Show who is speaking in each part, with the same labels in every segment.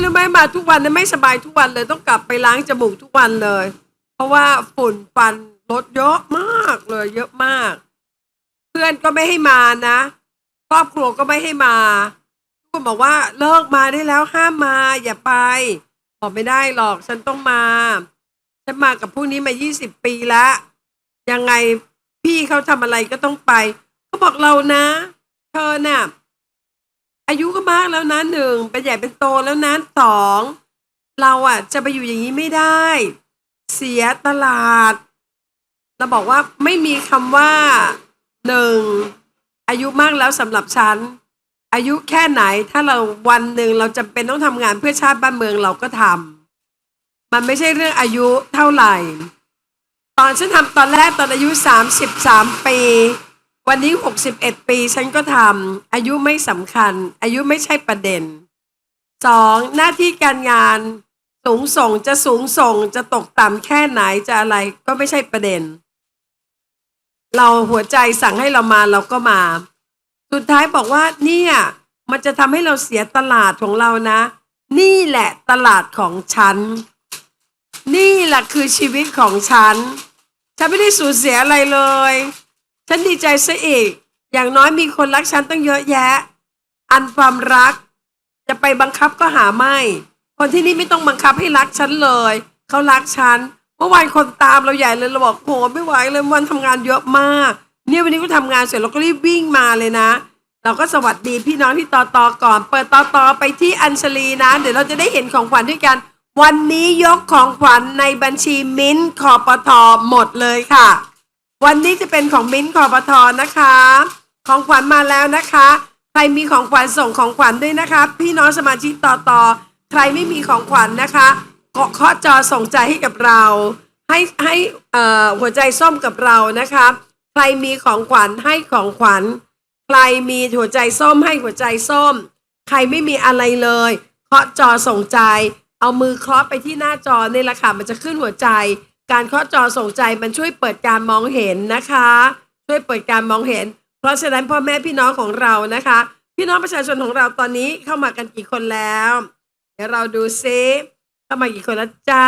Speaker 1: เนี่ยรู้ไหมมาทุกวันเนี่ยไม่สบายทุกวันเลยต้องกลับไปล้างจมูกทุกวันเลย เพราะว่าฝุ่นฟันลดเยอะมากเลย เยอะมาก เพื่อนก็ไม่ให้มานะครอบครัวก็ไม่ให้มาทุกคนบอกว่าเลิกมาได้แล้วห้ามมาอย่าไปบอกไม่ได้หรอกฉันต้องมาฉันมากับพวกนี้มา 20 ปีแล้วยังไงพี่เขาทำอะไรก็ต้องไปเขาบอกเรานะ เธอน่ะ อายุก็มากแล้วนะหนึ่งเป็นใหญ่เป็นโตแล้วนะสองเราอะ จะไปอยู่อย่างนี้ไม่ได้ เสียตลาด เราบอกว่าไม่มีคำว่าหนึ่งอายุมากแล้วสำหรับฉัน อายุแค่ไหนถ้าเราวันหนึ่งเราจำเป็นต้องทำงานเพื่อชาติบ้านเมืองเราก็ทำมันไม่ใช่เรื่องอายุเท่าไหร่ ตอนฉันทำตอนแรกตอนอายุสามสิบสามปี วันนี้หกสิบเอ็ดปีฉันก็ทำอายุไม่สำคัญ อายุไม่ใช่ประเด็นสองหน้าที่การงานสูงส่งจะสูงส่งจะตกต่ำแค่ไหนจะอะไรก็ไม่ใช่ประเด็น เราหัวใจสั่งให้เรามาเราก็มา สุดท้ายบอกว่าเนี่ยมันจะทำให้เราเสียตลาดของเรานะ นี่แหละตลาดของฉัน นี่แหละคือชีวิตของฉัน ฉันไม่ได้สูญเสียอะไรเลย ฉันดีใจซะอีก อย่างน้อยมีคนรักฉันตั้งเยอะแยะ อันความรัก จะไปบังคับก็หาไม่ คนที่นี่ไม่ต้องบังคับให้รักฉันเลย เขารักฉัน เมื่อวานคนตามเราใหญ่เลยเราบอกโหไม่ไหวเลยวันทำงานเยอะมาก เนี่ยวันนี้ก็ทำงานเสร็จเราก็รีบวิ่งมาเลยนะ เราก็สวัสดีพี่น้องที่ตอตอก่อน เปิดตอตอไปที่อัญชลีนะ เดี๋ยวเราจะได้เห็นของขวัญด้วยกัน วันนี้ยกของขวัญในบัญชีมิ้นท์คอปทอหมดเลยค่ะ วันนี้จะเป็นของมิ้นท์คอปทอนะคะ ของขวัญมาแล้วนะคะ ใครมีของขวัญส่งของขวัญด้วยนะคะ พี่น้องสมาชิกต่อต่อใครไม่มีของขวัญนะคะก็เคาะจอส่งใจให้กับเรา ให้ให้เอ่อหัวใจส้มกับเรานะคะ ใครมีของขวัญให้ของขวัญ ใครมีหัวใจส้มให้หัวใจส้ม ใครไม่มีอะไรเลยเคาะจอส่งใจ เอามือเคาะไปที่หน้าจอนี่แหละค่ะมันจะขึ้นหัวใจ การเคาะจอส่งใจมันช่วยเปิดการมองเห็นนะคะ ช่วยเปิดการมองเห็น เพราะฉะนั้นพ่อแม่พี่น้องของเรานะคะ พี่น้องประชาชนของเราตอนนี้เข้ามากันกี่คนแล้ว เดี๋ยวเราดูซิเข้ามากี่คนแล้วจ้า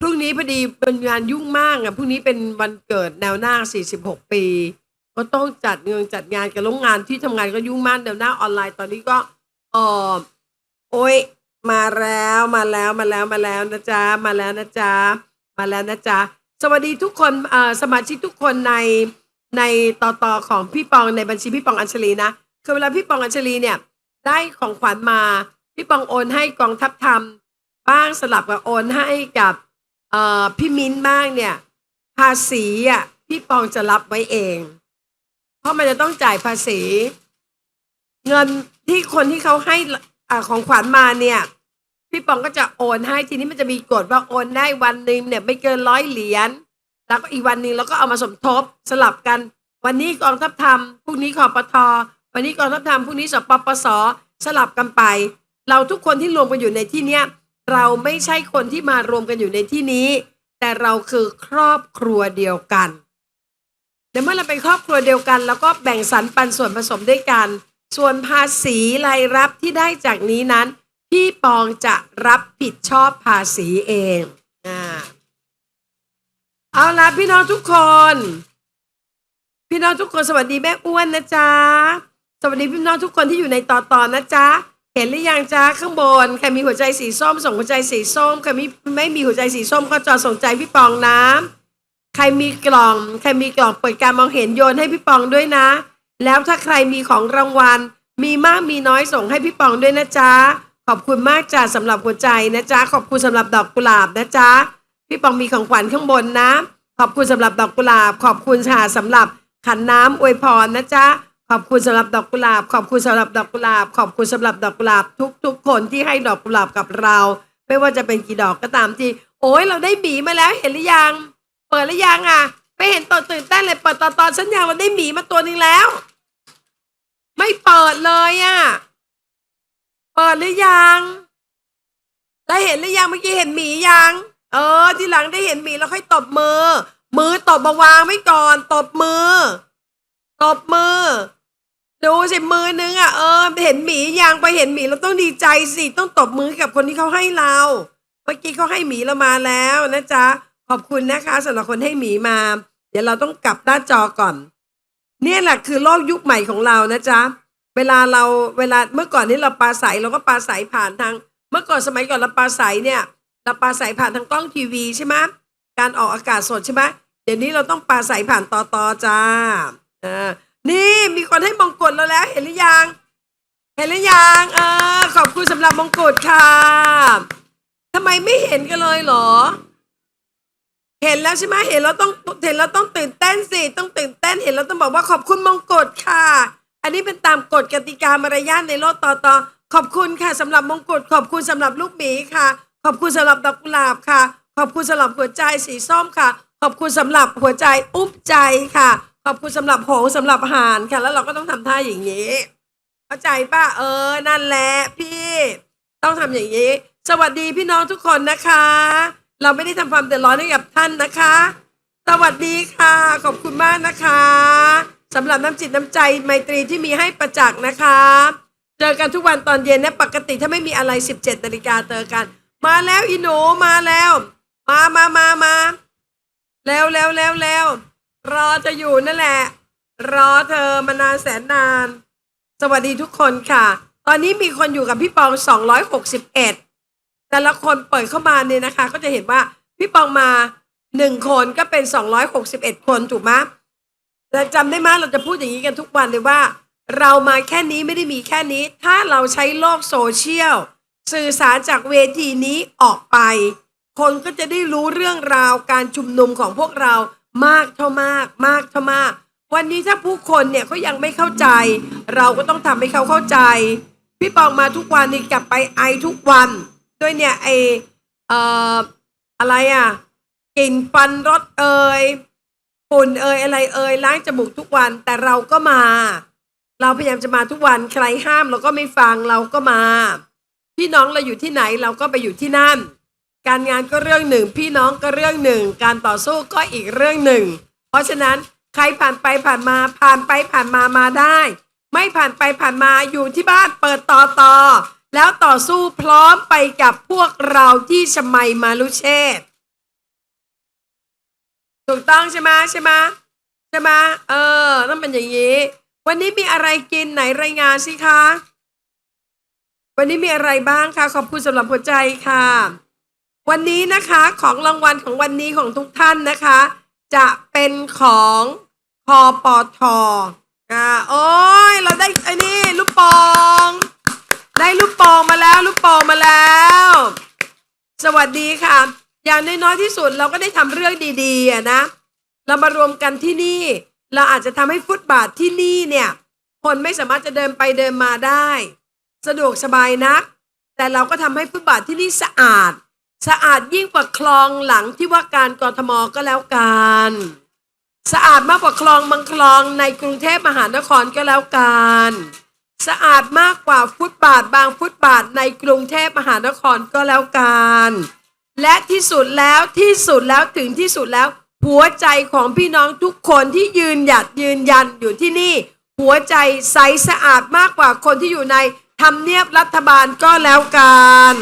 Speaker 1: พรุ่งนี้พอดีเป็นงานยุ่งมากอะพรุ่งนี้เป็นวันเกิดแนวหน้า 46 ปี ก็ต้องจัดเงินจัดงานกับโรงงานที่ทำงานก็ยุ่งมากแนวหน้าออนไลน์ตอนนี้ก็เออโอ้ย มาแล้วมาแล้วมาแล้วมาแล้วนะจ๊ะมาแล้วนะจ๊ะมาแล้วนะจ๊ะสวัสดีทุกคนสมาชิกทุกคนในในต่อต่อของพี่ปองในบัญชีพี่ปองอัญชลีนะคือเวลาพี่ปองอัญชลีเนี่ยได้ของขวัญมาพี่ปองโอนให้กองทัพธรรมบ้างสลับกับโอนให้กับเอ่อพี่มิ้นบ้างเนี่ยภาษีอะพี่ปองจะรับไว้เอง เพราะมันจะต้องจ่ายภาษี เงินที่คนที่เขาให้ อของขวัญมาเนี่ย พี่ปองก็จะโอนให้ทีนี้มันจะมีกฎว่าโอนได้วันหนึ่งเนี่ยไม่เกินร้อยเหรียญแล้วก็อีกวันหนึ่งเราก็เอามาสมทบสลับกัน วันนี้กองทัพธรรมพรุ่งนี้คอปทวันนี้กองทัพธรรมพรุ่งนี้สปปสสลับกันไป เราทุกคนที่รวมกันอยู่ในที่เนี้ยเราไม่ใช่คนที่มารวมกันอยู่ในที่นี้ แต่เราคือครอบครัวเดียวกันแต่เมื่อเราเป็นครอบครัวเดียวกัน แล้วก็แบ่งสรรปันส่วนผสมด้วยกัน ส่วนภาษีรายรับที่ได้จากนี้นั้น พี่ปองจะรับผิดชอบภาษีเองอ่าเอาละพี่น้องทุกคน พี่น้องทุกคนสวัสดีแม่อ้วนนะจ๊ะ สวัสดีพี่น้องทุกคนที่อยู่ในต่อตอนนะจ๊ะ เห็นหรือยังจ๊ะข้างบนใครมีหัวใจสีส้มส่งหัวใจสีส้มใครมีไม่มีหัวใจสีส้มก็จอส่งใจพี่ปองนะใครมีกล่อง ใครมีกล่องเปิดการมองเห็นโยนให้พี่ปองด้วยนะ แล้วถ้าใครมีของรางวัล มีมากมีน้อยส่งให้พี่ปองด้วยนะจ๊ะ ขอบคุณมากจ้ะสำหรับหัวใจนะจ๊ะ ขอบคุณสำหรับดอกกุหลาบนะจ๊ะ พี่ปองมีของขวัญข้างบนนะ ขอบคุณสำหรับดอกกุหลาบ ขอบคุณค่ะสำหรับขันน้ำอวยพรนะจ๊ะ ขอบคุณสำหรับดอกกุหลาบ ขอบคุณสำหรับดอกกุหลาบ ขอบคุณสำหรับดอกกุหลาบ ทุกๆ คนที่ให้ดอกกุหลาบกับเรา ไม่ว่าจะเป็นกี่ดอกก็ตามที่ โอ้ยเราได้หมีมาแล้วเห็นหรือยัง เปิดหรือยังอะไม่เห็นตอนตื่นเต้นเลยเปิดตอนตอนฉันยังเราได้หมีมาตัวหนึ่งแล้ว ไม่เปิดเลยอะ เปิดหรือยัง ได้เห็นหรือยังเมื่อกี้เห็นหมียัง เออ ทีหลังได้เห็นหมีแล้วค่อยตบมือ มือตบมาวางไว้ก่อน ตบมือ ตบมือ ดูสิมือนึงอะเออเห็นหมียางไปเห็นหมีเราต้องดีใจสิต้องตบมือกับคนที่เขาให้เรา เมื่อกี้เขาให้หมีเรามาแล้วนะจ๊ะขอบคุณนะคะสำหรับคนให้หมีมา เดี๋ยวเราต้องกลับหน้าจอก่อน เนี่ยแหละคือโลกยุคใหม่ของเรานะจ๊ะเวลาเราเวลาเมื่อก่อนนี้เราปลาใสเราก็ปลาใสผ่านทาง เมื่อก่อนสมัยก่อนเราปลาใสเนี่ยเราปลาใสผ่านทางกล้องทีวีใช่ไหมการออกอากาศสดใช่ไหมเดี๋ยวนี้เราต้องปลาใสผ่านต่อต่อจ้าอ่านี่มีคนให้มงกุฎเราแล้วเห็นหรือยัง เห็นหรือยังเออขอบคุณสำหรับมงกุฎค่ะทำไมไม่เห็นกันเลยเหรอ เห็นแล้วใช่ไหมเห็นแล้วต้องเห็นแล้วต้องตื่นเต้นสิต้องตื่นเต้นเห็นแล้วต้องบอกว่าขอบคุณมงกุฎค่ะ อันนี้เป็นตามกฎกติกามารยาทในโลกต่อต่อขอบคุณค่ะสำหรับมงกุฎขอบคุณสำหรับลูกหมีค่ะ ขอบคุณสำหรับดอกกุหลาบค่ะ ขอบคุณสำหรับหัวใจสีส้มค่ะ ขอบคุณสำหรับหัวใจอุ้มใจค่ะ ขอบคุณสำหรับหงส์สำหรับหานค่ะ แล้วเราก็ต้องทำท่าอย่างนี้เข้าใจป่ะเออนั่นแหละพี่ ต้องทำอย่างนี้ สวัสดีพี่น้องทุกคนนะคะ เราไม่ได้ทำความเดือดร้อนให้กับท่านนะคะ สวัสดีค่ะ ขอบคุณมากนะคะสำหรับน้ำจิตน้ำใจไมตรีที่มีให้ประจักษ์นะคะ เจอกันทุกวันตอนเย็นนะปกติถ้าไม่มีอะไร 17นาฬิกาเจอกัน มาแล้วอีหนูมาแล้ว มามามามาแล้วแล้วแล้วแล้วรอจะอยู่นั่นแหละ รอเธอมานานแสนนาน สวัสดีทุกคนค่ะ ตอนนี้มีคนอยู่กับพี่ปอง 261 แต่ละคนเปิดเข้ามาเนี่ยนะคะ ก็จะเห็นว่าพี่ปองมาหนึ่งคนก็เป็น261คนถูกไหมแต่จำได้ไหมเราจะพูดอย่างนี้กันทุกวันเลยว่า เรามาแค่นี้ไม่ได้มีแค่นี้ ถ้าเราใช้โลกโซเชียลสื่อสารจากเวทีนี้ออกไป คนก็จะได้รู้เรื่องราวการชุมนุมของพวกเรามากเท่ามาก มากเท่ามาก วันนี้ถ้าผู้คนเนี่ยเขายังไม่เข้าใจ เราก็ต้องทำให้เขาเข้าใจ พี่ปองมาทุกวันนี่กลับไปไอทุกวัน ด้วยเนี่ยไอเอ่ออะไรอะกลิ่นฟันรถเอ่ยฝุ่นเอ่ยอะไรเอ่ยล้างจมูกทุกวันแต่เราก็มา เราพยายามจะมาทุกวันใครห้ามเราก็ไม่ฟังเราก็มา พี่น้องเราอยู่ที่ไหนเราก็ไปอยู่ที่นั่น การงานก็เรื่องหนึ่ง พี่น้องก็เรื่องหนึ่ง การต่อสู้ก็อีกเรื่องหนึ่ง เพราะฉะนั้นใครผ่านไปผ่านมาผ่านไปผ่านมามาได้ ไม่ผ่านไปผ่านมาอยู่ที่บ้านเปิดต่อต่อ แล้วต่อสู้พร้อมไปกับพวกเราที่ชมัยมาลุเชษถูกต้องใช่ไหมใช่ไหมใช่ไหมเออต้องเป็นอย่างนี้ วันนี้มีอะไรกินไหนรายงานสิคะวันนี้มีอะไรบ้างคะขอบคุณสำหรับหัวใจค่ะ วันนี้นะคะของรางวัลของวันนี้ของทุกท่านนะคะ จะเป็นของคอปอทอ่าโอ้ยเราได้ไอ้นี่ลูกปอง ได้ลูกโปองมาแล้ว ลูกโปองมาแล้ว สวัสดีค่ะ อย่างน้อยๆที่สุดเราก็ได้ทำเรื่องดีๆนะ เรามารวมกันที่นี่ เราอาจจะทำให้ฟุตบาทที่นี่เนี่ย คนไม่สามารถจะเดินไปเดินมาได้ สะดวกสบายนัก แต่เราก็ทำให้ฟุตบาทที่นี่สะอาด สะอาดยิ่งกว่าคลองหลังที่ว่าการกรทมก็แล้วกันสะอาดมากกว่าคลองบางคลองในกรุงเทพมหานครก็แล้วกัน สะอาดมากกว่าฟุตบาทบางฟุตบาทในกรุงเทพมหานครก็แล้วกัน และที่สุดแล้วที่สุดแล้วถึงที่สุดแล้ว หัวใจของพี่น้องทุกคนที่ยืนหยัดยืนยันอยู่ที่นี่ หัวใจใสสะอาดมากกว่าคนที่อยู่ในทำเนียบรัฐบาลก็แล้วกัน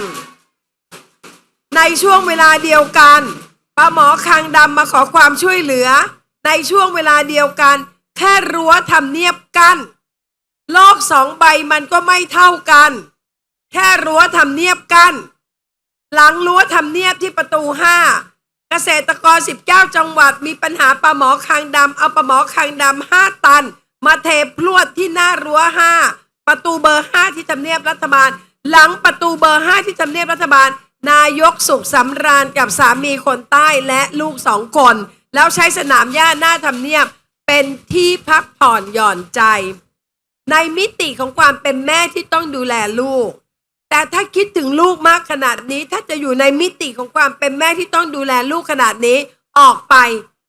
Speaker 1: ในช่วงเวลาเดียวกันป้าหมอคางดำมาขอความช่วยเหลือ ในช่วงเวลาเดียวกัน แค่รั้วทำเนียบกั้น โลกสองใบมันก็ไม่เท่ากัน แค่รั้วทำเนียบกันหลังรั้วทำเนียบที่ประตูห้าเกษตรกร 19 จังหวัดมีปัญหาปลาหมอคางดำเอาปลาหมอคางดำห้าตัน มาเทพรวดที่หน้ารั้วห้าประตูเบอร์ห้าที่ทำเนียบรัฐบาล หลังประตูเบอร์ห้าที่ทำเนียบรัฐบาล นายกสุขสำราญกับสามีคนใต้และลูกสองคน แล้วใช้สนามหญ้าหน้าทำเนียบเป็นที่พักผ่อนหย่อนใจ ในมิติของความเป็นแม่ที่ต้องดูแลลูก แต่ถ้าคิดถึงลูกมากขนาดนี้ ถ้าจะอยู่ในมิติของความเป็นแม่ที่ต้องดูแลลูกขนาดนี้ ออกไป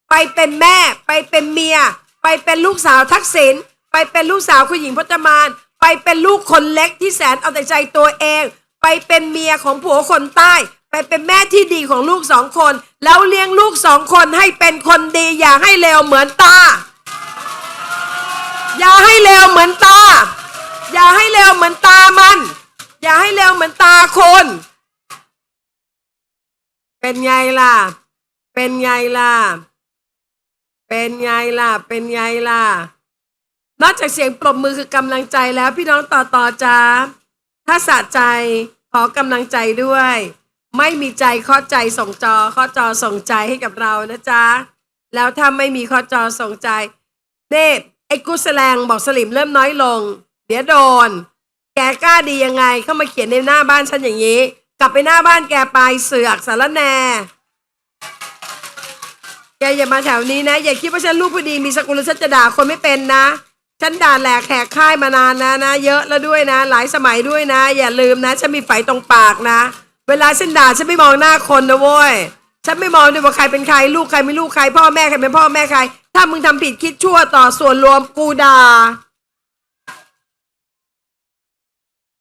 Speaker 1: ไปเป็นแม่ ไปเป็นเมีย ไปเป็นลูกสาวทักษิณไปเป็นลูกสาวคุณหญิงพจมาน ไปเป็นลูกคนเล็กที่แสนเอาแต่ใจตัวเอง ไปเป็นเมียของผัวคนใต้ ไปเป็นแม่ที่ดีของลูกสองคน แล้วเลี้ยงลูกสองคนให้เป็นคนดีอย่าให้เลวเหมือนตา อย่าให้เร็วเหมือนตา อย่าให้เร็วเหมือนตามัน อย่าให้เร็วเหมือนตาคน เป็นไงล่ะ เป็นไงล่ะ เป็นไงล่ะ เป็นไงล่ะ นอกจากเสียงปรบมือคือกำลังใจแล้วพี่น้องต่อต่อจ้าถ้าสะใจขอกำลังใจด้วย ไม่มีใจข้อใจส่งจอข้อจอส่งใจให้กับเรานะจ๊ะแล้วถ้าไม่มีข้อจอส่งใจเน่ ไอ้กุสแลงบอกสลิมเริ่มน้อยลง เดี๋ยวโดน แกกล้าดียังไงเข้ามาเขียนในหน้าบ้านฉันอย่างนี้ กลับไปหน้าบ้านแกไปเสือกสารแหนแกอย่ามาแถวนี้นะ อย่าคิดว่าฉันลูกผู้ดีมีสกุลฉันจะด่าคนไม่เป็นนะ ฉันด่าแหลกแขกค่ายมานานนะนะ เยอะแล้วด้วยนะ หลายสมัยด้วยนะ อย่าลืมนะ ฉันมีไฝตรงปากนะ เวลาฉันด่าฉันไม่มองหน้าคนนะเว้ย ฉันไม่มองด้วยว่าใครเป็นใคร ลูกใครไม่ลูกใคร พ่อแม่ใครเป็นพ่อแม่ใคร ถ้ามึงทำผิดคิดชั่วต่อส่วนรวมกูด่า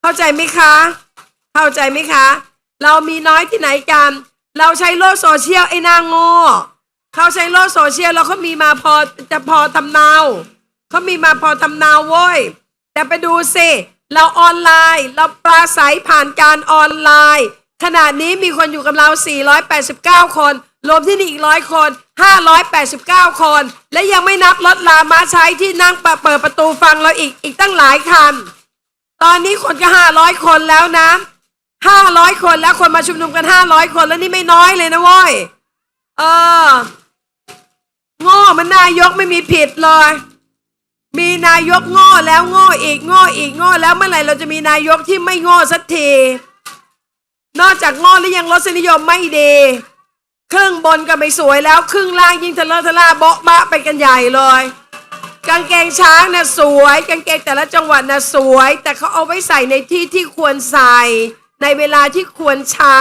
Speaker 1: เข้าใจไหมคะ เข้าใจไหมคะ เรามีน้อยที่ไหนกัน เราใช้โลกโซเชียลไอ้นางโง่เขาใช้โลกโซเชียลแล้วเขามีมาพอจะพอทำเนาเขามีมาพอทำเนาเว้ยแต่ไปดูสิเราออนไลน์ เราปราศัยผ่านการออนไลน์ ขณะนี้มีคนอยู่กับเรา 489 คน รวมที่นี่อีกร้อยคน 589 คน และยังไม่นับรถลามาใช้ที่นั่งเปิดประตูฟังเราอีกอีกตั้งหลายคัน ตอนนี้คนก็ห้าร้อยคนแล้วนะห้าร้อยคนแล้วคนมาชุมนุมกันห้าร้อยคนแล้วนี่ไม่น้อยเลยนะว้ยเออโง่มันนายกไม่มีผิดเลย มีนายกโง่แล้วโง่อีกโง่อีกโง่แล้วเมื่อไหร่เราจะมีนายกที่ไม่โง่สักที นอกจากโง่แล้วยังรสนิยมไม่ดี ครึ่งบนก็ไม่สวยแล้ว ครึ่งล่างยิ่งทะเลาะทะล่าเบาะบะไปกันใหญ่เลย กางเกงช้างน่ะสวย กางเกงแต่ละจังหวัดน่ะสวย แต่เขาเอาไว้ใส่ในที่ที่ควรใส่ ในเวลาที่ควรใช้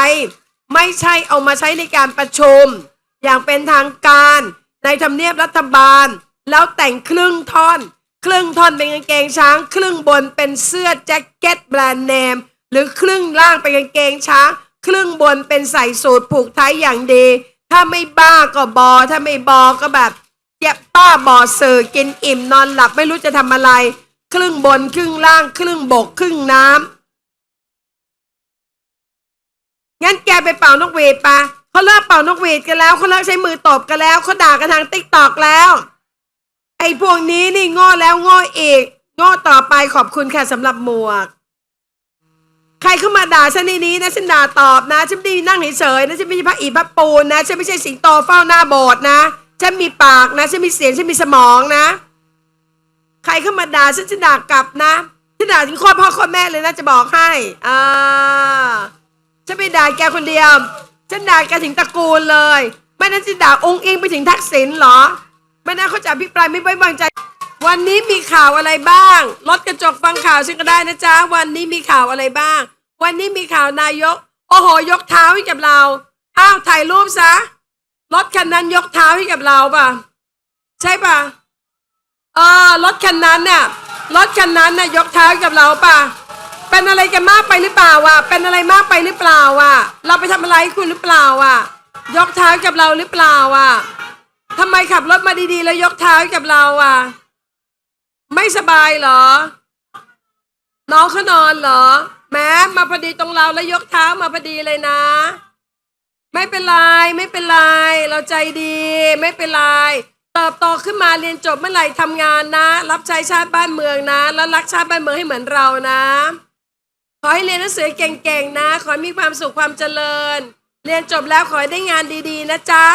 Speaker 1: ไม่ใช่เอามาใช้ในการประชุม อย่างเป็นทางการในทำเนียบรัฐบาล แล้วแต่งครึ่งท่อน ครึ่งท่อนเป็นกางเกงช้าง ครึ่งบนเป็นเสื้อแจ็คเก็ตแบรนด์เนม หรือครึ่งล่างเป็นกางเกงช้าง ครึ่งบนเป็นใส่สูทผูกไทยอย่างดี ถ้าไม่บ้าก็บอ ถ้าไม่บอก็แบบเจ็บป้าบอสื่อกินอิ่มนอนหลับไม่รู้จะทำอะไร ครึ่งบนครึ่งล่าง ครึ่งบก ครึ่งน้ำงั้นแกไปเป่านกหวีดปะเขาเลิกเป่านกหวีดกันแล้วเขาเลิกใช้มือตบกันแล้วเขาด่ากันทางติ๊กตอกแล้ว ไอ้พวกนี้นี่โง่แล้วง่อีกโง่ต่อไปขอบคุณค่ะสำหรับหมวก ใครเข้ามาด่าฉันในนี้นะฉันด่าตอบนะฉันไม่ได้นั่งเฉยๆนะฉันไม่ใช่พระอีพระปูนนะฉันไม่ใช่สิงโตเฝ้าหน้าโบสถ์นะฉันมีปากนะฉันมีเสียงฉันมีสมองนะ ใครเข้ามาด่าฉันจะด่ากลับนะฉันด่าถึงข้อพ่อข้อแม่เลยนะจะบอกให้อ่าฉันไม่ด่าแกคนเดียว ฉันด่าแกถึงตระกูลเลย ไม่นั้นจะด่าองค์อิงไปถึงทักษิณเหรอไม่น่าเขาจะอภิปรายไม่ไว้วางใจ วันนี้มีข่าวอะไรบ้าง ลดกระจกฟังข่าวฉันก็ได้นะจ๊ะ วันนี้มีข่าวอะไรบ้าง วันนี้มีข่าวนายก โอ้โห ยกเท้าให้กับเรา อ้าว ถ่ายรูปซะ รถคันนั้นยกเท้าให้กับเราป่ะ ใช่ป่ะ เออ รถคันนั้นเนี่ยรถคันนั้นน่ะยกเท้าให้กับเราป่ะ เป็นอะไรกันมากไปหรือเปล่าวะ เป็นอะไรมากไปหรือเปล่าวะ เราไปทำอะไรคุณหรือเปล่าวะ ยกเท้าให้กับเราหรือเปล่าวะทำไมขับรถมาดีๆ แล้วยกเท้าให้กับเราอะ ไม่สบายเหรอ น้องเขานอนเหรอ แม้มาพอดีตรงเราแล้วยกเท้ามาพอดีเลยนะ ไม่เป็นไรไม่เป็นไร เราใจดี ไม่เป็นไรเติบโตขึ้นมาเรียนจบเมื่อไหร่ทำงานนะ รับใช้ชาติบ้านเมืองนะ แล้วรักชาติบ้านเมืองให้เหมือนเรานะ ขอให้เรียนหนังสือเก่งๆนะ ขอให้มีความสุขความเจริญ เรียนจบแล้วขอให้ได้งานดีๆ นะจ๊ะ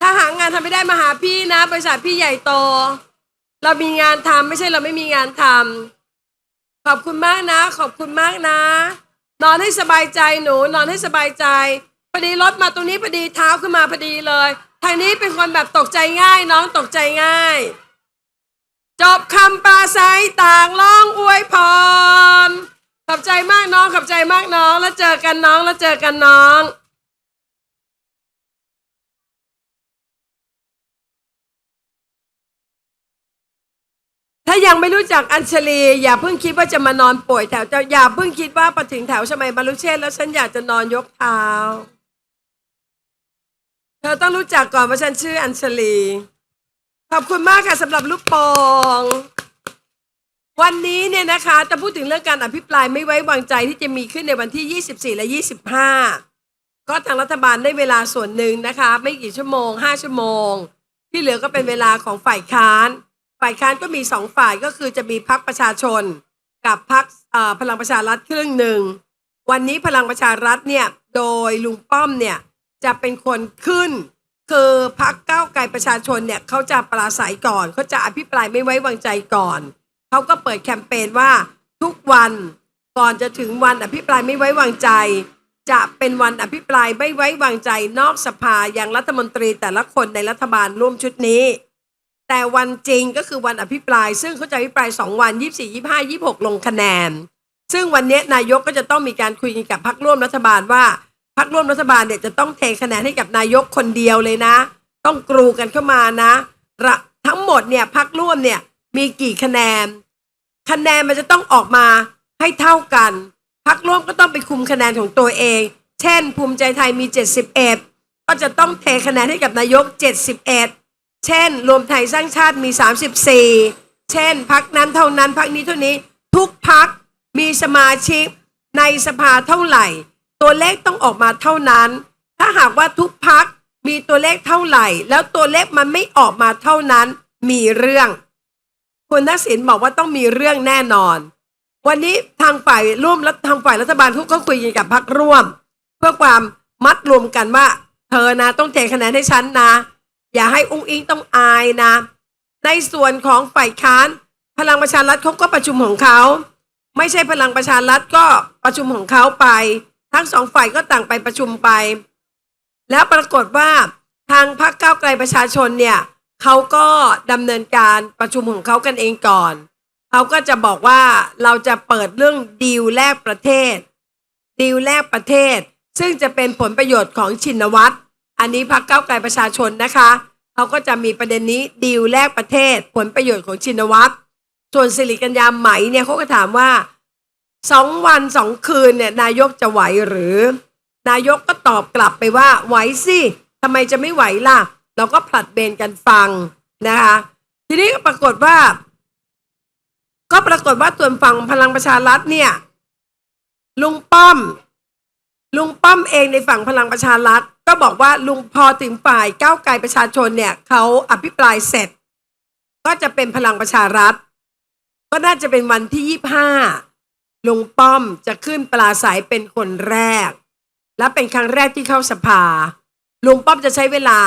Speaker 1: ถ้าหางานทำไม่ได้มาหาพี่นะ บริษัทพี่ใหญ่โต เรามีงานทำไม่ใช่เราไม่มีงานทำขอบคุณมากนะ ขอบคุณมากนะ นอนให้สบายใจหนู นอนให้สบายใจพอดีรถมาตรงนี้พอดีเท้าขึ้นมาพอดีเลย ทางนี้เป็นคนแบบตกใจง่าย น้องตกใจง่าย จบคำปราศัยต่างร้องอวยพรขอบใจมากน้องขอบใจมากน้องแล้วเจอกันน้องแล้วเจอกันน้อง ถ้ายังไม่รู้จักอัญชลีอย่าเพิ่งคิดว่าจะมานอนป่วยแถวจะอย่าเพิ่งคิดว่าพอถึงแถวชมัยบรรลุเชษแล้วฉันอยากจะนอนยกเท้า เธอต้องรู้จักก่อนว่าฉันชื่ออัญชลี ขอบคุณมากค่ะสำหรับลูกป่งวันนี้เนี่ยนะคะจะพูดถึงเรื่องการอภิปรายไม่ไว้วางใจที่จะมีขึ้นในวันที่ 24 และ 25 ก็ทางรัฐบาลได้เวลาส่วนหนึ่งนะคะ ไม่กี่ชั่วโมง 5 ชั่วโมง ที่เหลือก็เป็นเวลาของฝ่ายค้าน ฝ่ายค้านก็มีสองฝ่ายก็คือจะมีพักประชาชน กับพักพลังประชารัฐครึ่งหนึ่ง วันนี้พลังประชารัฐเนี่ยโดยลุงป้อมเนี่ยจะเป็นคนขึ้น คือพักก้าวไกลประชาชนเนี่ยเขาจะปราศัยก่อนเขาจะอภิปรายไม่ไว้วางใจก่อนเขาก็เปิดแคมเปญว่าทุกวันก่อนจะถึงวันอภิปรายไม่ไว้วางใจ จะเป็นวันอภิปรายไม่ไว้วางใจ นอกสภาอย่างรัฐมนตรีแต่ละคนในรัฐบาลร่วมชุดนี้ แต่วันจริงก็คือวันอภิปราย ซึ่งเขาจะอภิปราย 2 วัน 24 25 26 ลงคะแนน ซึ่งวันนี้นายกก็จะต้องมีการคุยกันกับพรรคร่วมรัฐบาลว่าพรรคร่วมรัฐบาลเนี่ยจะต้องเทคะแนนให้กับนายกคนเดียวเลยนะ ต้องกรูกันเข้ามานะระทั้งหมดเนี่ยพรรคร่วมเนี่ยมีกี่คะแนน คะแนนมันจะต้องออกมาให้เท่ากันพักร่วมก็ต้องไปคุมคะแนนของตัวเอง เช่น ภูมิใจไทยมี 71 ก็จะต้องเทคะแนนให้กับนายก 71 เช่น รวมไทยสร้างชาติมี 34 เช่นพักนั้นเท่านั้นพักนี้เท่านี้ ทุกพักมีสมาชิกในสภาเท่าไหร่ ตัวเลขต้องออกมาเท่านั้น ถ้าหากว่าทุกพักมีตัวเลขเท่าไหร่ แล้วตัวเลขมันไม่ออกมาเท่านั้น มีเรื่อง คุณทักษิณบอกว่าต้องมีเรื่องแน่นอน วันนี้ทางฝ่ายร่วมและทางฝ่ายรัฐบาลทุกก็คุยกันกับพรรคร่วม เพื่อความมัดรวมกันว่า เธอนะต้องเทคะแนนให้ฉันนะ อย่าให้อุ้งอิงต้องอายนะ ในส่วนของฝ่ายค้าน พลังประชารัฐเขาก็ประชุมของเขา ไม่ใช่พลังประชารัฐก็ประชุมของเขาไป ทั้งสองฝ่ายก็ต่างไปประชุมไป แล้วปรากฏว่าทางพรรคก้าวไกลประชาชนเนี่ยเขาก็ดำเนินการประชุมของเขากันเองก่อนเขาก็จะบอกว่าเราจะเปิดเรื่องดีลแลกประเทศดีลแลกประเทศ ซึ่งจะเป็นผลประโยชน์ของชินวัตร อันนี้พรรคก้าไกลประชาชนนะคะเขาก็จะมีประเด็นนี้ดีลแลกประเทศผลประโยชน์ของชินวัตรส่วนสิริกัญญาไหมเนี่ยเขาก็ถามว่าสองวันสองคืนเนี่ยนายกจะไหวหรือ นายกก็ตอบกลับไปว่า ไหวสิทำไมจะไม่ไหวล่ะ เราก็ผลัดเบนกันฟังนะคะ ทีนี้ปรากฏว่า ก็ปรากฏว่าส่วนฝั่งพลังประชารัฐเนี่ย ลุงป้อม ลุงป้อมเองในฝั่งพลังประชารัฐ ก็บอกว่าลุงพอถึงฝ่ายก้าวไกลประชาชนเนี่ยเขาอภิปรายเสร็จ ก็จะเป็นพลังประชารัฐ ก็น่าจะเป็นวันที่ยี่ห้าลุงป้อมจะขึ้นปลาสายเป็นคนแรก และเป็นครั้งแรกที่เข้าสภา ลุงป้อมจะใช้เวลา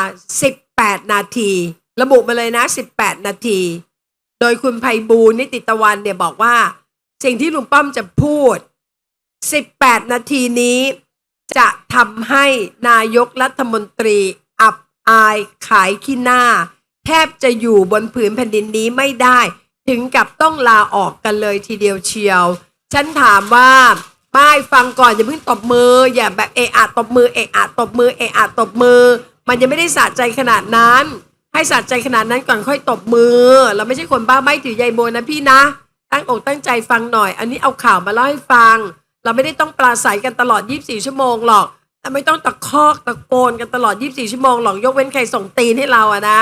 Speaker 1: 18 นาที ระบุมาเลยนะ 18 นาที โดยคุณไพบูลนิติตะวันเนี่ยบอกว่า สิ่งที่ลุงป้อมจะพูด 18 นาทีนี้ จะทำให้นายกรัฐมนตรี อับอายขายขี้หน้า แทบจะอยู่บนผืนแผ่นดินนี้ไม่ได้ ถึงกับต้องลาออกกันเลยทีเดียวเชียว ฉันถามว่าไม่ฟังก่อนอย่าเพิ่งตบมือ อย่าแบบเอะอะตบมือเอะอะตบมือเอะอะตบมือ มันยังไม่ได้สะใจขนาดนั้น ให้สะใจขนาดนั้นก่อนค่อยตบมือ เราไม่ใช่คนบ้าใบ้ถือใยโบนะพี่นะ ตั้งอกตั้งใจฟังหน่อย อันนี้เอาข่าวมาเล่าให้ฟัง เราไม่ได้ต้องปราศัยกันตลอด 24 ชั่วโมงหรอกไม่ต้องตะคอกตะโกนกันตลอด 24 ชั่วโมงหรอกยกเว้นใครส่งตีนให้เราอะนะ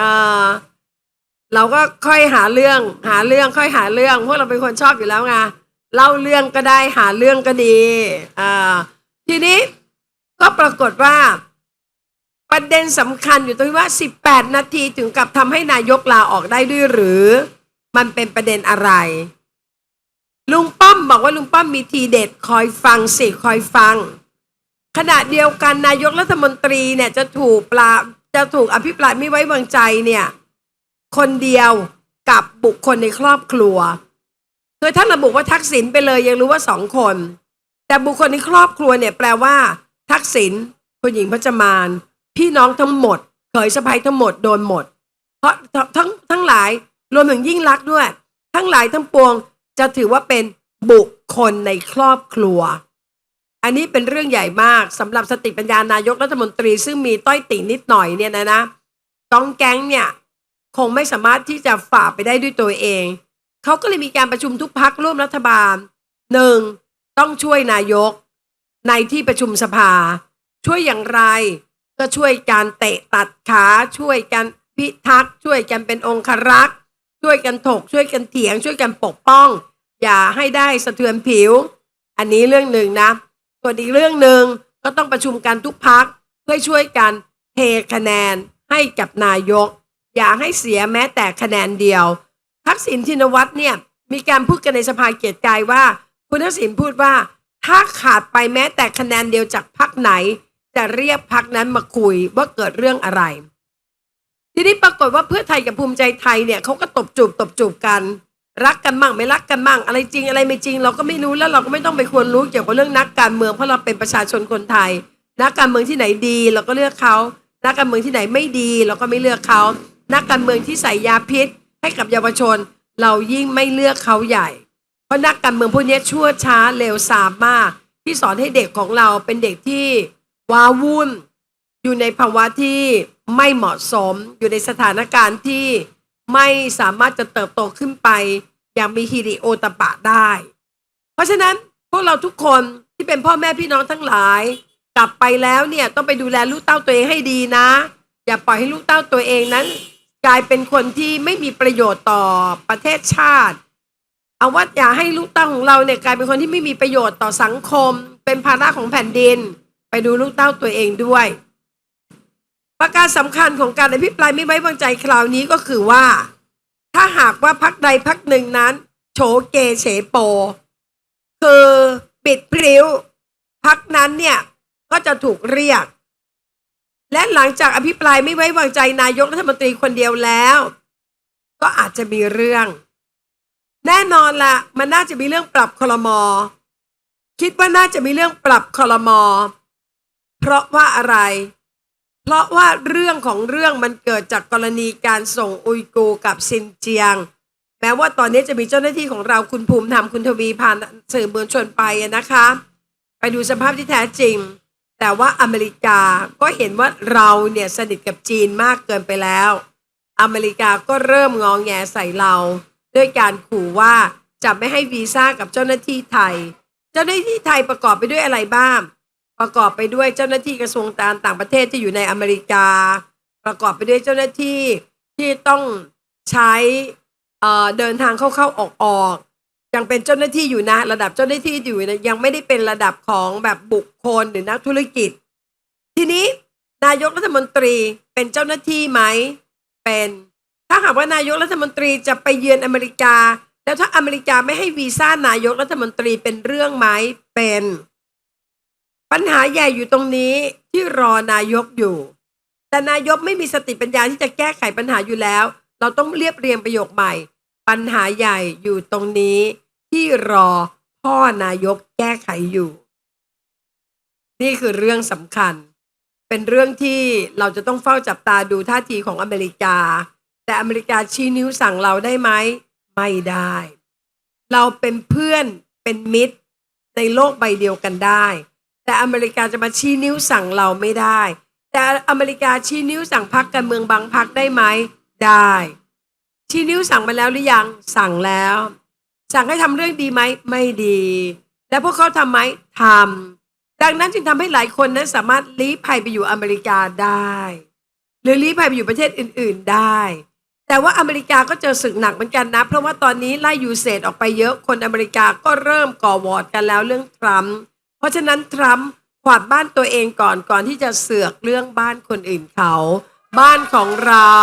Speaker 1: อ่าเราก็ค่อยหาเรื่องหาเรื่องค่อยหาเรื่องพวกเราเป็นคนชอบอยู่แล้วไงเล่าเรื่องก็ได้หาเรื่องก็ดีอ่าทีนี้ก็ปรากฏว่า ประเด็นสำคัญอยู่ตรงที่ว่า 18 นาทีถึงกับทำให้นายกลาออกได้ด้วยหรือ มันเป็นประเด็นอะไร ลุงป้อมบอกว่าลุงป้อมมีทีเด็ดคอยฟังสิคอยฟัง ขณะเดียวกันนายกรัฐมนตรีเนี่ยจะถูกปลาจะถูกอภิปรายไม่ไว้วางใจเนี่ย คนเดียวกับบุคคลในครอบครัวคือถ้านระบุว่าทักษิณไปเลยยังรู้ว่าสองคน แต่บุคคลในครอบครัวเนี่ยแปลว่า ทักษิณคุณหญิงพจมาน พี่น้องทั้งหมดเขยสะพ้ยทั้งหมดโดนหมด เพราะทั้งทั้งหลายรวมถึงยิ่งรักด้วย ทั้งหลายทั้งปวง จะถือว่าเป็นบุคคลในครอบครัว อันนี้เป็นเรื่องใหญ่มากสำหรับสติปัญญานายกรัฐมนตรีซึ่งมีต้อยตินิดหน่อยเนี่ยนะนะต้องแก๊งเนี่ยคงไม่สามารถที่จะฝ่าไปได้ด้วยตัวเอง เขาก็เลยมีการประชุมทุกพักร่วมรัฐบาลหนึ่งต้องช่วยนายก ในที่ประชุมสภา ช่วยอย่างไรก็ช่วยการเตะตัดขาช่วยกันพิทักษ์ช่วยกันเป็นองครักษ์ช่วยกันถก ช่วยกันเถียง ช่วยกันปกป้อง อย่าให้ได้สะเทือนผิว อันนี้เรื่องหนึ่งนะส่วนอีกเรื่องหนึ่งก็ต้องประชุมกันทุกพักเพื่อช่วยกันเทคะแนนให้กับนายก อย่าให้เสียแม้แต่คะแนนเดียว ทักษิณชินวัตรเนี่ยมีการพูดกันในสภาเกียรติกายว่า คุณทักษิณพูดว่า ถ้าขาดไปแม้แต่คะแนนเดียวจากพักไหน จะเรียกพักนั้นมาคุยว่าเกิดเรื่องอะไร ทีนี้ปรากฏว่าเพื่อไทยกับภูมิใจไทยเนี่ยเขาก็ตบจูบตบจูบกัน รักกันมั่งไม่รักกันมั่งอะไรจริงอะไรไม่จริง เราก็ไม่รู้แล้วเราก็ไม่ต้องไปควรรู้เกี่ยวกับเรื่องนักการเมืองเพราะเราเป็นประชาชนคนไทย นักการเมืองที่ไหนดี เราก็เลือกเขานักการเมืองที่ไหนไม่ดี เราก็ไม่เลือกเขานักการเมืองที่ใส่ยาพิษ ให้กับเยาวชน เรายิ่งไม่เลือกเขาใหญ่ เพราะนักการเมืองพวกนี้ชั่วช้าเร็วสามมาก ที่สอนให้เด็กของเราเป็นเด็กที่ว้าวุ่น อยู่ในภาวะที่ไม่เหมาะสมอยู่ในสถานการณ์ที่ ไม่สามารถจะเติบโตขึ้นไป อย่างมีฮิริโอตปะได้ เพราะฉะนั้นพวกเราทุกคนที่เป็นพ่อแม่พี่น้องทั้งหลาย กลับไปแล้วเนี่ยต้องไปดูแลลูกเต้าตัวเองให้ดีนะ อย่าปล่อยให้ลูกเต้าตัวเองนั้น กลายเป็นคนที่ไม่มีประโยชน์ต่อประเทศชาติ เอาว่าอย่าให้ลูกเต้าของเราเนี่ยกลายเป็นคนที่ไม่มีประโยชน์ต่อสังคม เป็นภาระของแผ่นดิน ไปดูลูกเต้าตัวเองด้วย ประการสำคัญของการอภิปรายไม่ไว้วางใจคราวนี้ก็คือว่า ถ้าหากว่าพักใดพักหนึ่งนั้น โฉเกเฉโป คือปิดพริ้วพักนั้นเนี่ยก็จะถูกเรียก และหลังจากอภิปรายไม่ไว้วางใจนายกรัฐมนตรีคนเดียวแล้ว ก็อาจจะมีเรื่อง แน่นอนละมันน่าจะมีเรื่องปรับคลมอคิดว่าน่าจะมีเรื่องปรับคลมอเพราะว่าอะไร เพราะว่าเรื่องของเรื่องมันเกิดจากกรณีการส่งอุยกูกับซินเจียง แม้ว่าตอนนี้จะมีเจ้าหน้าที่ของเราคุณภูมิธรรมคุณทวีพานสื่อมวลชนไปนะคะ ไปดูสภาพที่แท้จริง แต่ว่าอเมริกาก็เห็นว่าเราเนี่ยสนิทกับจีนมากเกินไปแล้ว อเมริกาก็เริ่มงองแงใส่เรา ด้วยการขู่ว่าจะไม่ให้วีซ่ากับเจ้าหน้าที่ไทย เจ้าหน้าที่ไทยประกอบไปด้วยอะไรบ้าง ประกอบไปด้วยเจ้าหน้าที่กระทรวงการต่างประเทศที่อยู่ในอเมริกา ประกอบไปด้วยเจ้าหน้าที่ที่ต้องใช้เเดินทางเข้าๆออกๆยังเป็นเจ้าหน้าที่อยู่นะ ระดับเจ้าหน้าที่อยู่นะยังไม่ได้เป็นระดับของแบบบุคคลหรือนักธุรกิจ ทีนี้นายกรัฐมนตรีเป็นเจ้าหน้าที่ไหมเป็นถ้าหากว่านายกรัฐมนตรีจะไปเยือนอเมริกา แล้วถ้าอเมริกาไม่ให้วีซ่านายกรัฐมนตรีเป็นเรื่องไหมเป็น ปัญหาใหญ่อยู่ตรงนี้ที่รอนายกอยู่ แต่นายกไม่มีสติปัญญาที่จะแก้ไขปัญหาอยู่แล้ว เราต้องเรียบเรียงประโยคใหม่ ปัญหาใหญ่อยู่ตรงนี้ที่รอพ่อนายกแก้ไขอยู่ นี่คือเรื่องสำคัญ เป็นเรื่องที่เราจะต้องเฝ้าจับตาดูท่าทีของอเมริกา แต่อเมริกาชี้นิ้วสั่งเราได้ไหมไม่ได้ เราเป็นเพื่อนเป็นมิตรในโลกใบเดียวกันได้ แต่อเมริกาจะมาชี้นิ้วสั่งเราไม่ได้ แต่อเมริกาชี้นิ้วสั่งพักการเมืองบางพักได้ไหมได้ ชี้นิ้วสั่งมาแล้วหรือยังสั่งแล้ว สั่งให้ทำเรื่องดีไหมไม่ดี แล้วพวกเขาทำไหมทำดังนั้นจึงทำให้หลายคนนั้นสามารถลี้ภัยไปอยู่อเมริกาได้ หรือลี้ภัยไปอยู่ประเทศอื่น ๆได้ แต่ว่าอเมริกาก็เจอศึกหนักเหมือนกันนะ เพราะว่าตอนนี้ไล่ยูเซตออกไปเยอะคนอเมริกาก็เริ่มก่อวอร์ดกันแล้วเรื่องทรัมป์ เพราะฉะนั้นทรัมป์ขวาดบ้านตัวเองก่อนก่อนที่จะเสือกเรื่องบ้านคนอื่นเขา บ้านของเรา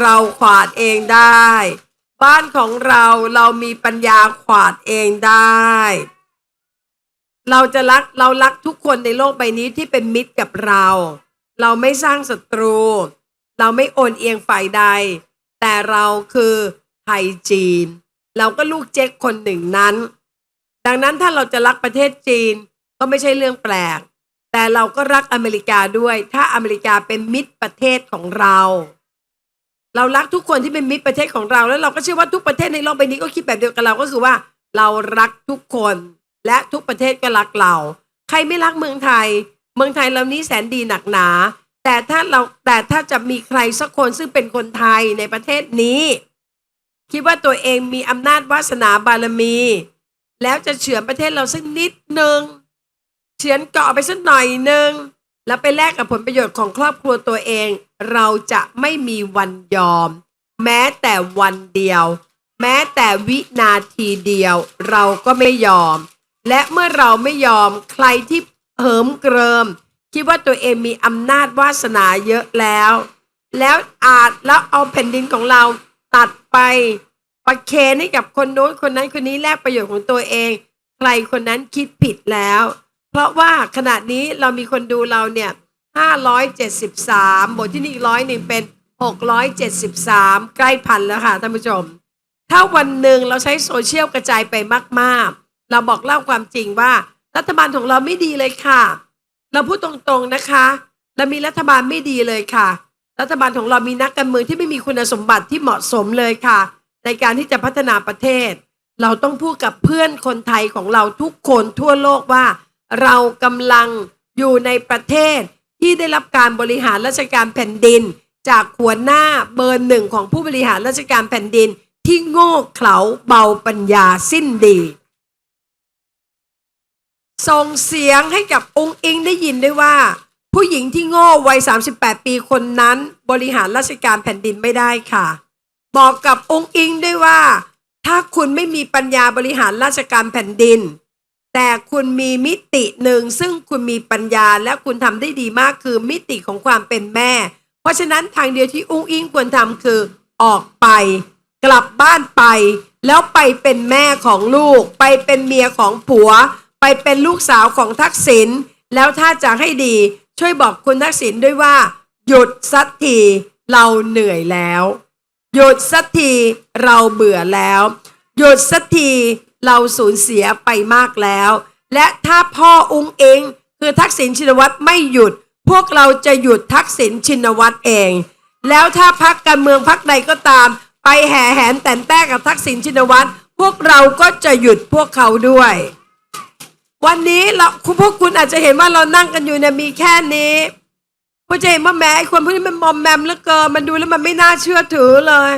Speaker 1: เราขวาดเองได้ บ้านของเราเรามีปัญญาขวาดเองได้ เราจะรักเรารักทุกคนในโลกใบนี้ที่เป็นมิตรกับเรา เราไม่สร้างศัตรู เราไม่โอนเอียงฝ่ายใด แต่เราคือไทยจีน เราก็ลูกเจ๊กคนหนึ่งนั้น ดังนั้นถ้าเราจะรักประเทศจีนก็ไม่ใช่เรื่องแปลก แต่เราก็รักอเมริกาด้วย ถ้าอเมริกาเป็นมิตรประเทศของเรา เรารักทุกคนที่เป็นมิตรประเทศของเรา แล้วเราก็เชื่อว่าทุกประเทศในโลกใบนี้ก็คิดแบบเดียวกับเราก็คือว่า เรารักทุกคนและทุกประเทศก็รักเรา ใครไม่รักเมืองไทย เมืองไทยเรานี้แสนดีหนักหนา แต่ถ้าเราแต่ถ้าจะมีใครสักคนซึ่งเป็นคนไทยในประเทศนี้ คิดว่าตัวเองมีอำนาจวาสนาบารมี แล้วจะเฉือนประเทศเราสักนิดหนึ่งเฉือนเกาะไปสักหน่อยหนึ่งแล้วไปแลกกับผลประโยชน์ของครอบครัวตัวเอง เราจะไม่มีวันยอม แม้แต่วันเดียว แม้แต่วินาทีเดียว เราก็ไม่ยอม และเมื่อเราไม่ยอมใครที่เหิมเกริม คิดว่าตัวเองมีอำนาจวาสนาเยอะแล้ว แล้วอาจแล้วเอาแผ่นดินของเราตัดไป ประเคนให้กับคนโน้นคนนั้นคนนี้แลกประโยชน์ของตัวเอง ใครคนนั้นคิดผิดแล้ว เพราะว่าขณะนี้เรามีคนดูเราเนี่ย573 บทที่นี่อีกร้อยหนึ่งเป็น 673 ใกล้พันแล้วค่ะท่านผู้ชม ถ้าวันหนึ่งเราใช้โซเชียลกระจายไปมากๆ เราบอกเล่าความจริงว่า รัฐบาลของเราไม่ดีเลยค่ะ เราพูดตรงๆนะคะเรามีรัฐบาลไม่ดีเลยค่ะ รัฐบาลของเรามีนักการเมืองที่ไม่มีคุณสมบัติที่เหมาะสมเลยค่ะ ในการที่จะพัฒนาประเทศ เราต้องพูดกับเพื่อนคนไทยของเราทุกคนทั่วโลกว่า เรากำลังอยู่ในประเทศที่ได้รับการบริหารราชการแผ่นดิน จากหัวหน้าเบอร์หนึ่งของผู้บริหารราชการแผ่นดินที่โง่เขลาเบาปัญญาสิ้นดี ส่งเสียงให้กับองค์อิงได้ยินด้วยว่า ผู้หญิงที่โง่วัย 38 ปีคนนั้นบริหารราชการแผ่นดินไม่ได้ค่ะ บอกกับองค์อิงด้วยว่า ถ้าคุณไม่มีปัญญาบริหารราชการแผ่นดิน แต่คุณมีมิติหนึ่งซึ่งคุณมีปัญญาและคุณทำได้ดีมากคือมิติของความเป็นแม่ เพราะฉะนั้นทางเดียวที่อุ้งอิงควรทำคือออกไป กลับบ้านไป แล้วไปเป็นแม่ของลูก ไปเป็นเมียของผัว ไปเป็นลูกสาวของทักษิณแล้วถ้าจะให้ดีช่วยบอกคุณทักษิณด้วยว่า หยุดสักทีเราเหนื่อยแล้ว หยุดสักทีเราเบื่อแล้ว หยุดสักทีเราสูญเสียไปมากแล้ว และถ้าพ่ออุ้งเองคือทักษิณชินวัตรไม่หยุด พวกเราจะหยุดทักษิณชินวัตรเอง แล้วถ้าพักการเมืองพักใดก็ตาม ไปแห่แหนแต่นแต้กับทักษิณชินวัตรพวกเราก็จะหยุดพวกเขาด้วย วันนี้เราคุณพวกคุณอาจจะเห็นว่าเรานั่งกันอยู่เนี่ยมีแค่นี้ ก็จะเห็นว่าแม้ไอ้คนพวกนี้มันมอมแมมเหลือเกินมันดูแล้วมันไม่น่าเชื่อถือเลย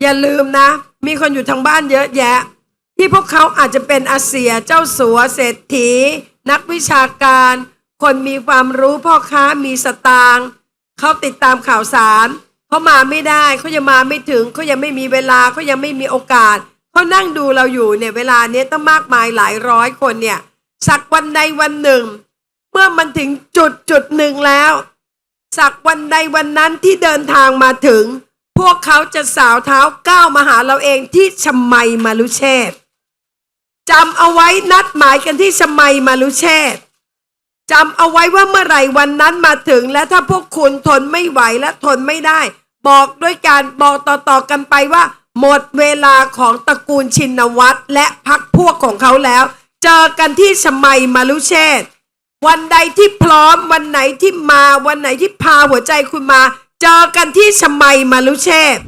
Speaker 1: อย่าลืมนะ มีคนอยู่ทางบ้านเยอะแยะ ที่พวกเขาอาจจะเป็นอาเซียเจ้าสัวเศรษฐี นักวิชาการ คนมีความรู้พ่อค้ามีสตางค์เขาติดตามข่าวสารเขามาไม่ได้เขายังมาไม่ถึงเขายังไม่มีเวลาเขายังไม่มีโอกาสเขานั่งดูเราอยู่เนี่ยเวลาเนี้ยต้องมากมายหลายร้อยคนเนี่ยสักวันใดวันหนึ่ง เมื่อมันถึงจุดจุดหนึ่งแล้ว สักวันใดวันนั้นที่เดินทางมาถึง พวกเขาจะสาวเท้าก้าวมาหาเราเองที่ชมัยมารุเชษจำเอาไว้นัดหมายกันที่ชมัยมารุเชษจำเอาไว้ว่าเมื่อไหร่วันนั้นมาถึง และถ้าพวกคุณทนไม่ไหวและทนไม่ได้ บอกด้วยการบอกต่อๆกันไปว่า หมดเวลาของตระกูลชินวัตรและพักพวกของเขาแล้ว เจอกันที่ชมัยมารุเชษ วันใดที่พร้อมวันไหนที่มาวันไหนที่พาหัวใจคุณมา เจอกันที่ชมัยมาลุเชษ